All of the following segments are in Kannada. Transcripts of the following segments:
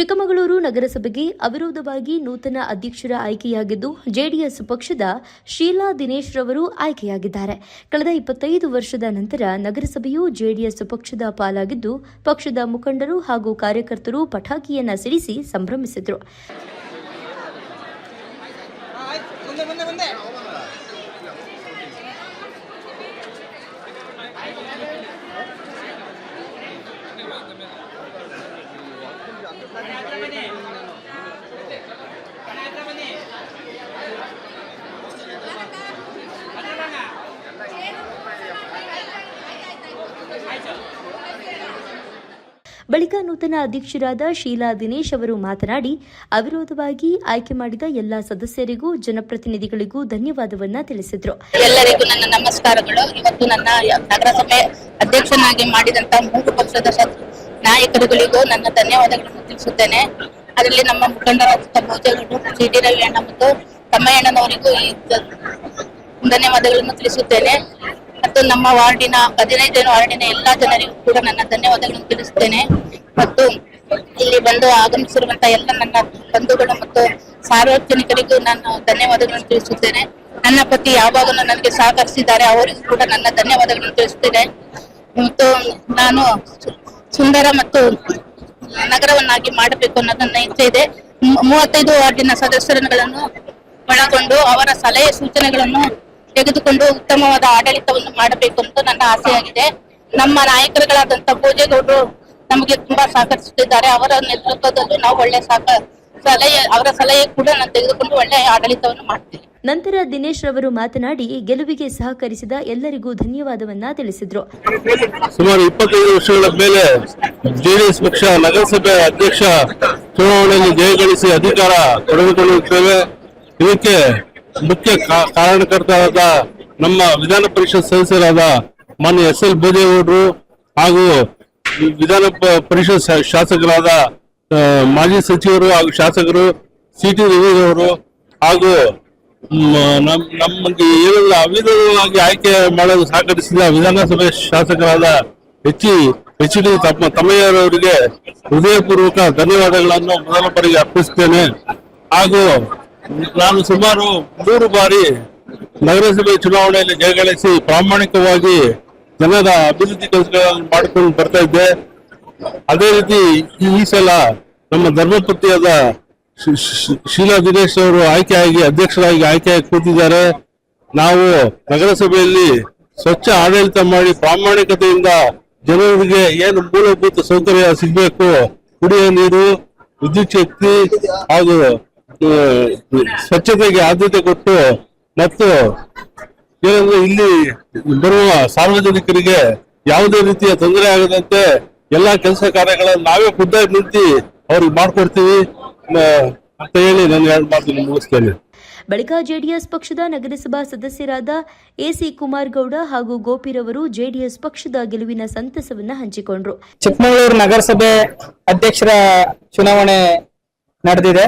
ಚಿಕ್ಕಮಗಳೂರು ನಗರಸಭೆಗೆ ಅವಿರೋಧವಾಗಿ ನೂತನ ಅಧ್ಯಕ್ಷರ ಆಯ್ಕೆಯಾಗಿದ್ದು ಜೆಡಿಎಸ್ ಪಕ್ಷದ ಶೀಲಾ ದಿನೇಶ್ ರವರು ಆಯ್ಕೆಯಾಗಿದ್ದಾರೆ. ಕಳೆದ ಇಪ್ಪತ್ತೈದು ವರ್ಷದ ನಂತರ ನಗರಸಭೆಯು ಜೆಡಿಎಸ್ ಪಕ್ಷದ ಪಾಲಾಗಿದ್ದು ಪಕ್ಷದ ಮುಖಂಡರು ಹಾಗೂ ಕಾರ್ಯಕರ್ತರು ಪಟಾಕಿಯನ್ನ ಸಿಡಿಸಿ ಸಂಭ್ರಮಿಸಿದರು. ಬಳಿಕ ನೂತನ ಅಧ್ಯಕ್ಷರಾದ ಶೀಲಾ ದಿನೇಶ್ ಅವರು ಮಾತನಾಡಿ, ಅವಿರೋಧವಾಗಿ ಆಯ್ಕೆ ಮಾಡಿದ ಎಲ್ಲಾ ಸದಸ್ಯರಿಗೂ, ಜನಪ್ರತಿನಿಧಿಗಳಿಗೂ ಧನ್ಯವಾದವನ್ನ ತಿಳಿಸಿದರು. ಎಲ್ಲರಿಗೂ ನನ್ನ ನಮಸ್ಕಾರಗಳು. ಇವತ್ತು ನನ್ನ ನಗರಸಭೆ ಅಧ್ಯಕ್ಷನಾಗಿ ಮಾಡಿದಂತ ಮೂರು ಪಕ್ಷದ ನಾಯಕರುಗಳಿಗೂ ನನ್ನ ಧನ್ಯವಾದಗಳನ್ನು ತಿಳಿಸುತ್ತೇನೆ. ಅದರಲ್ಲಿ ನಮ್ಮ ಮುಖಂಡರಾದ ಭೋಜಗೌಡರು ಸಿ ಡಿ ರವಿ ಅಣ್ಣ ಮತ್ತು ತಮ್ಮಯ್ಯಣ್ಣನವರಿಗೂ ಈ ಧನ್ಯವಾದಗಳನ್ನು ತಿಳಿಸುತ್ತೇನೆ. ಮತ್ತು ನಮ್ಮ ವಾರ್ಡಿನ, ಹದಿನೈದನೇ ವಾರ್ಡಿನ ಎಲ್ಲಾ ಜನರಿಗೂ ಕೂಡ ನನ್ನ ಧನ್ಯವಾದಗಳನ್ನು ತಿಳಿಸುತ್ತೇನೆ. ಮತ್ತು ಇಲ್ಲಿ ಬಂದು ಆಗಮಿಸಿರುವಂತಹ ಎಲ್ಲ ನನ್ನ ಬಂಧುಗಳು ಮತ್ತು ಸಾರ್ವಜನಿಕರಿಗೂ ನಾನು ಧನ್ಯವಾದಗಳನ್ನು ತಿಳಿಸುತ್ತೇನೆ. ನನ್ನ ಪತಿ ಯಾವಾಗಲೂ ನನಗೆ ಸಹಕರಿಸಿದ್ದಾರೆ. ಅವರಿಗೂ ಕೂಡ ನನ್ನ ಧನ್ಯವಾದಗಳನ್ನು ತಿಳಿಸುತ್ತೇನೆ. ಮತ್ತು ನಾನು ಸುಂದರ ಮತ್ತು ನಗರವನ್ನಾಗಿ ಮಾಡಬೇಕು ಅನ್ನೋದು ನನ್ನ ಇಚ್ಛೆ ಇದೆ. ಮೂವತ್ತೈದು ವಾರ್ಡಿನ ಸದಸ್ಯರುಗಳನ್ನು ಒಳಗೊಂಡು ಅವರ ಸಲಹೆ ಸೂಚನೆಗಳನ್ನು ತೆಗೆದುಕೊಂಡು ಉತ್ತಮವಾದ ಆಡಳಿತವನ್ನು ಮಾಡಬೇಕು ಅಂತ ನನ್ನ ಆಸೆಯಾಗಿದೆ. ನಮ್ಮ ನಾಯಕರುಗಳಾದಂತ ಭೋಜೇಗೌಡರು ನಮಗೆ ತುಂಬಾ ಸಹಕರಿಸುತ್ತಿದ್ದಾರೆ. ಅವರ ನೇತೃತ್ವದಲ್ಲಿ ನಾವು ಒಳ್ಳೆ ಸಹಕ ಸಲಹೆ ಅವರ ಸಲಹೆ ಕೂಡ ನಾನು ತೆಗೆದುಕೊಂಡು ಒಳ್ಳೆ ಆಡಳಿತವನ್ನು ಮಾಡ್ತೀನಿ. ನಂತರ ದಿನೇಶ್ ರವರು ಮಾತನಾಡಿ ಗೆಲುವಿಗೆ ಸಹಕರಿಸಿದ ಎಲ್ಲರಿಗೂ ಧನ್ಯವಾದವನ್ನ ತಿಳಿಸಿದ್ರು. ಸುಮಾರು ಇಪ್ಪತ್ತೈದು ವರ್ಷಗಳ ಮೇಲೆ ಜೆಡಿಎಸ್ ಪಕ್ಷ ನಗರಸಭೆ ಅಧ್ಯಕ್ಷ ಚುನಾವಣೆಯಲ್ಲಿ ಜಯಗಳಿಸಿ ಅಧಿಕಾರ ಪಡೆದುಕೊಳ್ಳುತ್ತೇವೆ. ಇದಕ್ಕೆ ಮುಖ್ಯ ಕಾರಣಕರ್ತರಾದ ನಮ್ಮ ವಿಧಾನ ಪರಿಷತ್ ಸದಸ್ಯರಾದ ಮಾನ್ಯ ಎಸ್ ಎಲ್ ಬೋದೇಗೌಡರು ಹಾಗೂ ವಿಧಾನ ಪರಿಷತ್ ಶಾಸಕರಾದ ಮಾಜಿ ಸಚಿವರು ಹಾಗೂ ಶಾಸಕರು ಸಿ ಟಿ ರವಿಯವರು ಹಾಗೂ ನಮಗೆ ಏನೆಲ್ಲ ಅವಿಧವಾಗಿ ಆಯ್ಕೆ ಮಾಡಲು ಸಹಕರಿಸಿದ ವಿಧಾನಸಭೆ ಶಾಸಕರಾದ ಎಚ್ ಎಚ್ ಡಿ ತಮ್ಮ, ತಮ್ಮಯ್ಯರವರಿಗೆ ಹೃದಯಪೂರ್ವಕ ಧನ್ಯವಾದಗಳನ್ನು ಮೊದಲ ಬಾರಿಗೆ ಅರ್ಪಿಸುತ್ತೇನೆ. ಹಾಗೂ ನಾನು ಸುಮಾರು ಮೂರು ಬಾರಿ ನಗರಸಭೆ ಚುನಾವಣೆಯಲ್ಲಿ ಜಯಗಳಿಸಿ ಪ್ರಾಮಾಣಿಕವಾಗಿ ಜನರ ಅಭಿವೃದ್ಧಿ ಕೆಲಸಗಳನ್ನು ಮಾಡಿಕೊಂಡು ಬರ್ತಾ ಇದ್ದೆ. ಅದೇ ರೀತಿ ಈ- ಸಲ ನಮ್ಮ ಧರ್ಮಪತಿಯಾದ ಶೀಲಾ ದಿನೇಶ್ ಅವರು ಆಯ್ಕೆಯಾಗಿ ಅಧ್ಯಕ್ಷರಾಗಿ ಆಯ್ಕೆಯಾಗಿ ಕೂತಿದ್ದಾರೆ. ನಾವು ನಗರಸಭೆಯಲ್ಲಿ ಸ್ವಚ್ಛ ಆಡಳಿತ ಮಾಡಿ ಪ್ರಾಮಾಣಿಕತೆಯಿಂದ ಜನರಿಗೆ ಏನು ಮೂಲಭೂತ ಸೌಕರ್ಯ ಸಿಗಬೇಕು ಕುಡಿಯುವ ನೀರು, ವಿದ್ಯುತ್ ಶಕ್ತಿ ಹಾಗೂ ಸ್ವಚ್ಛತೆಗೆ ಆದ್ಯತೆ ಕೊಟ್ಟು ಮತ್ತು ಇಲ್ಲಿ ಬರುವ ಸಾರ್ವಜನಿಕರಿಗೆ ಯಾವುದೇ ರೀತಿಯ ತೊಂದರೆ ಆಗದಂತೆ ಎಲ್ಲಾ ಕೆಲಸ ಕಾರ್ಯಗಳನ್ನು ನಾವೇ ಖುದ್ದಾಗಿ ನಿಂತು ಅವ್ರಿಗೆ ಮಾಡ್ಕೊಡ್ತೀವಿ. ಅಂತ ಹೇಳಿ ನಾನು ಎರಡು ಮಾತನ್ನು ಮುಗಿಸ್ತೇನೆ. ಬಳಿಕ ಜೆಡಿಎಸ್ ಪಕ್ಷದ ನಗರಸಭಾ ಸದಸ್ಯರಾದ ಎಸಿ ಕುಮಾರ್ ಗೌಡ ಹಾಗೂ ಗೋಪಿರವರು ಜೆಡಿಎಸ್ ಪಕ್ಷದ ಗೆಲುವಿನ ಸಂತಸವನ್ನ ಹಂಚಿಕೊಂಡ್ರು. ಚಿಕ್ಕಮಗಳೂರು ನಗರಸಭೆ ಅಧ್ಯಕ್ಷರ ಚುನಾವಣೆ ನಡೆದಿದೆ.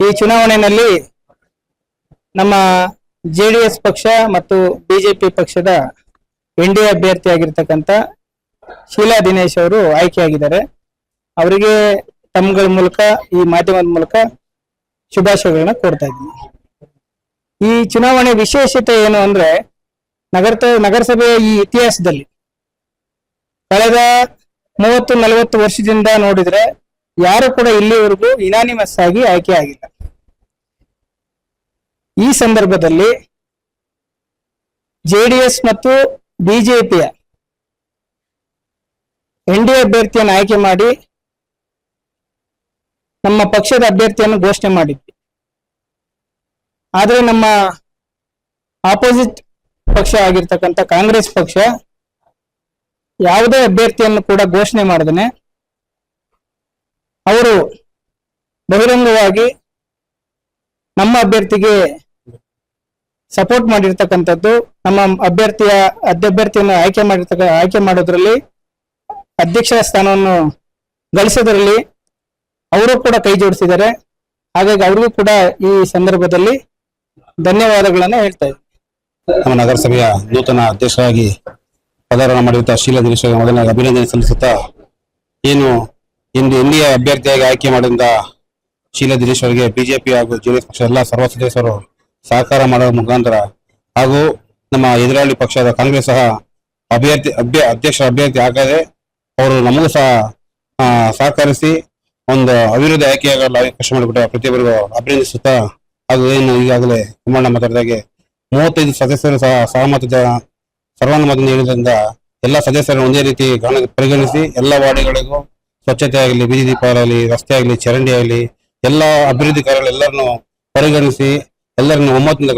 ಈ ಚುನಾವಣೆಯಲ್ಲಿ ನಮ್ಮ ಜೆಡಿಎಸ್ ಪಕ್ಷ ಮತ್ತು ಬಿಜೆಪಿ ಪಕ್ಷದ ಎನ್ ಡಿ ಅಭ್ಯರ್ಥಿಯಾಗಿರ್ತಕ್ಕಂಥ ಶೀಲಾ ದಿನೇಶ್ ಅವರು ಆಯ್ಕೆಯಾಗಿದ್ದಾರೆ. ಅವರಿಗೆ ತಮ್ಮಗಳ ಮೂಲಕ, ಈ ಮಾಧ್ಯಮದ ಮೂಲಕ ಶುಭಾಶಯಗಳನ್ನ ಕೋರ್ತಾ ಇದ್ದೀನಿ. ಈ ಚುನಾವಣೆ ವಿಶೇಷತೆ ಏನು ಅಂದ್ರೆ ನಗರ ನಗರಸಭೆಯ ಈ ಇತಿಹಾಸದಲ್ಲಿ ಕಳೆದ ಮೂವತ್ತು ನಲವತ್ತು ವರ್ಷದಿಂದ ನೋಡಿದ್ರೆ, ಯಾರು ಕೂಡ ಇಲ್ಲಿವರೆಗೂ ಇನಾನಿಮಸ್ ಆಗಿ ಆಯ್ಕೆ ಆಗಿಲ್ಲ. ಈ ಸಂದರ್ಭದಲ್ಲಿ ಜೆಡಿಎಸ್ ಮತ್ತು ಬಿಜೆಪಿಯ ಎನ್ ಡಿ ಅಭ್ಯರ್ಥಿಯನ್ನು ಆಯ್ಕೆ ಮಾಡಿ ನಮ್ಮ ಪಕ್ಷದ ಅಭ್ಯರ್ಥಿಯನ್ನು ಘೋಷಣೆ ಮಾಡಿದ್ವಿ. ಆದರೆ ನಮ್ಮ ಆಪೋಸಿಟ್ ಪಕ್ಷ ಆಗಿರ್ತಕ್ಕಂಥ ಕಾಂಗ್ರೆಸ್ ಪಕ್ಷ ಯಾವುದೇ ಅಭ್ಯರ್ಥಿಯನ್ನು ಕೂಡ ಘೋಷಣೆ ಮಾಡದನೆ. ಅವರು ಬಹಿರಂಗವಾಗಿ ನಮ್ಮ ಅಭ್ಯರ್ಥಿಗೆ ಸಪೋರ್ಟ್ ಮಾಡಿರ್ತಕ್ಕಂಥದ್ದು ನಮ್ಮ ಅಭ್ಯರ್ಥಿಯ ಅಭ್ಯರ್ಥಿಯನ್ನ ಆಯ್ಕೆ ಮಾಡಿರ್ತಕ್ಕ, ಆಯ್ಕೆ ಮಾಡೋದ್ರಲ್ಲಿ ಅಧ್ಯಕ್ಷ ಸ್ಥಾನವನ್ನು ಗಳಿಸೋದ್ರಲ್ಲಿ ಅವರು ಕೂಡ ಕೈ ಜೋಡಿಸಿದ್ದಾರೆ. ಹಾಗಾಗಿ ಅವ್ರಿಗೂ ಕೂಡ ಈ ಸಂದರ್ಭದಲ್ಲಿ ಧನ್ಯವಾದಗಳನ್ನ ಹೇಳ್ತಾ ಇದ್ದೀನಿ. ನಮ್ಮ ನಗರಸಭೆಯ ನೂತನ ಅಧ್ಯಕ್ಷರಾಗಿ ಪದಾರ್ಪಣೆ ಮಾಡಿರುವಂತಹ ಶೀಲಾ ದಿನೇಶ್ ಮೊದಲನೇ ಅಭಿನಂದನೆ ಸಲ್ಲಿಸುತ್ತಾ, ಏನು ಇಂದು ಎನ್ ಅಭ್ಯರ್ಥಿಯಾಗಿ ಆಯ್ಕೆ ಮಾಡಿದ ಶೀಲಾ ದಿನೇಶ್ ಅವರಿಗೆ ಬಿಜೆಪಿ ಹಾಗೂ ಜೆಡಿಎಸ್ ಪಕ್ಷ ಎಲ್ಲ ಸರ್ವ ಸದಸ್ಯರು ಸಹಕಾರ ಮಾಡುವ ಮುಖಾಂತರ ಹಾಗೂ ನಮ್ಮ ಎದುರಾಳಿ ಪಕ್ಷದ ಕಾಂಗ್ರೆಸ್ ಸಹ ಅಭ್ಯರ್ಥಿ, ಅಭ್ಯ, ಅಧ್ಯಕ್ಷ ಅಭ್ಯರ್ಥಿ ಆಗದೆ ಅವರು ನಮಗೂ ಸಹ ಸಹಕರಿಸಿ ಒಂದು ಅಭಿವೃದ್ಧಿ ಆಯ್ಕೆಯಾಗಲು ಅವಕಾಶ ಮಾಡಿಬಿಟ್ಟ ಪ್ರತಿಯೊಬ್ಬರಿಗೂ ಅಭಿನಂದಿಸುತ್ತಾ ಹಾಗೂ ಏನು ಈಗಾಗಲೇ ಕುಮಾರಣ್ಣ ಮಾತಾಡಿದಾಗೆ ಮೂವತ್ತೈದು ಸದಸ್ಯರು ಸಹ ಸಹಮತದ ಸರ್ವಾನುಮತದಿಂದ ಹೇಳಿದ್ರಿಂದ ಎಲ್ಲ ಸದಸ್ಯರನ್ನು ಒಂದೇ ರೀತಿ ಪರಿಗಣಿಸಿ ಎಲ್ಲ ವಾರ್ಡ್ಗಳಿಗೂ ಸ್ವಚ್ಛತೆ ಆಗಲಿ, ಬೀದಿ ದೀಪ ಆಗಲಿ, ರಸ್ತೆ ಆಗಲಿ, ಚರಂಡಿ ಆಗಲಿ ಎಲ್ಲ ಅಭಿವೃದ್ಧಿ ಕಾರ್ಯಗಳು ಎಲ್ಲರನ್ನು ಪರಿಗಣಿಸಿ ಎಲ್ಲರನ್ನು ಒಮ್ಮತದಿಂದ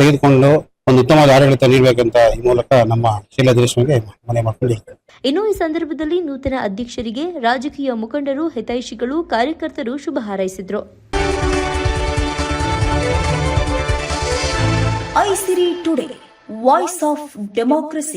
ತೆಗೆದುಕೊಂಡು ಒಂದು ಉತ್ತಮವಾದ ಆಡಳಿತ ನೀಡಬೇಕಂತ ಈ ಮೂಲಕ ನಮ್ಮ ಶೀಲಾ ದೇಶಕ್ಕೆ ಮನೆ ಮಾಡ್ಕೊಂಡು ಇನ್ನು ಈ ಸಂದರ್ಭದಲ್ಲಿ ನೂತನ ಅಧ್ಯಕ್ಷರಿಗೆ ರಾಜಕೀಯ ಮುಖಂಡರು ಹಿತೈಷಿಗಳು ಕಾರ್ಯಕರ್ತರು ಶುಭ ಹಾರೈಸಿದ್ರು. Aisiri today voice of democracy.